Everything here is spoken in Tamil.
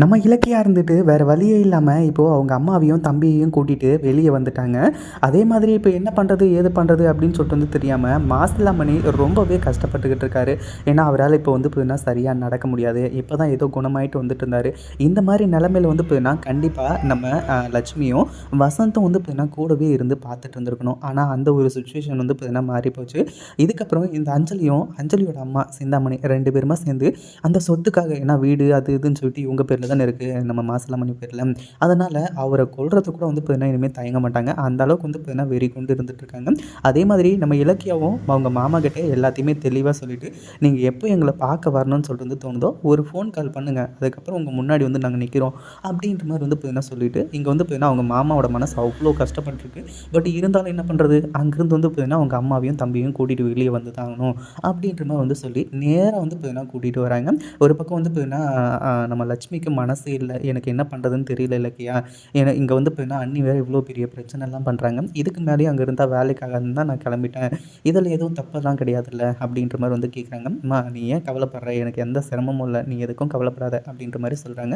நம்ம இலக்கியாக இருந்துட்டு வேறு வழியே இல்லாமல் இப்போது அவங்க அம்மாவையும் தம்பியையும் கூட்டிகிட்டு வெளியே வந்துட்டாங்க. அதே மாதிரி இப்போ என்ன பண்ணுறது ஏது பண்ணுறது அப்படின்னு சொல்லிட்டு வந்து தெரியாமல் மாசிலாமணி ரொம்பவே கஷ்டப்பட்டுக்கிட்டு இருக்காரு. ஏன்னா அவரால் இப்போ வந்து போயின்னா சரியாக நடக்க முடியாது. இப்போ தான் ஏதோ குணமாயிட்டு வந்துட்டு இருந்தார். இந்த மாதிரி நிலமையில வந்து போயின்னா கண்டிப்பாக நம்ம லட்சுமியும் வசந்தும் வந்து போதுனா கூடவே இருந்து பார்த்துட்டு இருந்திருக்கணும் ஆனால் அந்த ஒரு சுச்சுவேஷன் வந்து போதுனா மாறி போச்சு இதுக்கப்புறம் இந்த அஞ்சலியும் அஞ்சலியோட அம்மா சிந்தாமணி ரெண்டு பேருமா சேர்ந்து அந்த சொத்துக்காக ஏன்னா வீடு அது இதுன்னு சொல்லிட்டு இவங்க பேர் பேரில் தானே இருக்குது நம்ம மாசிலாமணி பேரில் அதனால் அவரை கொள்றது கூட வந்து பார்த்தீங்கன்னா இனிமேல் தயங்க மாட்டாங்க. அந்த அளவுக்கு வந்து பார்த்தீங்கன்னா வெறி கொண்டு இருந்துட்டுருக்காங்க. அதே மாதிரி நம்ம இலக்கியாவும் அவங்க மாமா கிட்டே எல்லாத்தையுமே தெளிவாக சொல்லிவிட்டு நீங்கள் எப்போ எங்களை பார்க்க வரணும்னு சொல்லிட்டு வந்து தோணுதோ ஒரு ஃபோன் கால் பண்ணுங்கள் அதுக்கப்புறம் உங்கள் முன்னாடி வந்து நாங்கள் நிற்கிறோம் அப்படின்ற மாதிரி வந்து பார்த்தீங்கன்னா சொல்லிட்டு இங்கே வந்து பார்த்தீங்கன்னா அவங்க மாமாவோட மனசு அவ்வளோ கஷ்டப்பட்டுருக்கு. பட் இருந்தாலும் என்ன பண்ணுறது அங்கேருந்து வந்து பார்த்தீங்கன்னா அவங்க அம்மாவையும் தம்பியும் கூட்டிகிட்டு வெளியே வந்து தாங்கணும் அப்படின்ற மாதிரி வந்து சொல்லி நேராக வந்து பார்த்தீங்கன்னா கூட்டிகிட்டு வராங்க. ஒரு பக்கம் வந்து பார்த்தீங்கன்னா நம்ம லட்சுமிக்கு மனசு இல்லை. எனக்கு என்ன பண்ணுறதுன்னு தெரியல இலக்கியா. ஏன்னா இங்கே வந்து இப்போ அண்ணி வேறு இவ்வளோ பெரிய பிரச்சனைலாம் பண்ணுறாங்க இதுக்கு மேலேயும் அங்கே இருந்தால் வேலைக்காக தான் நான் கிளம்பிட்டேன். இதில் எதுவும் தப்பெல்லாம் கிடையாதுல்ல அப்படின்ற மாதிரி வந்து கேட்குறாங்க அம்மா நீ ஏன் கவலைப்படுற? எனக்கு எந்த சிரமமும் இல்லை. நீ எதுக்கும் கவலைப்படாத அப்படின்ற மாதிரி சொல்கிறாங்க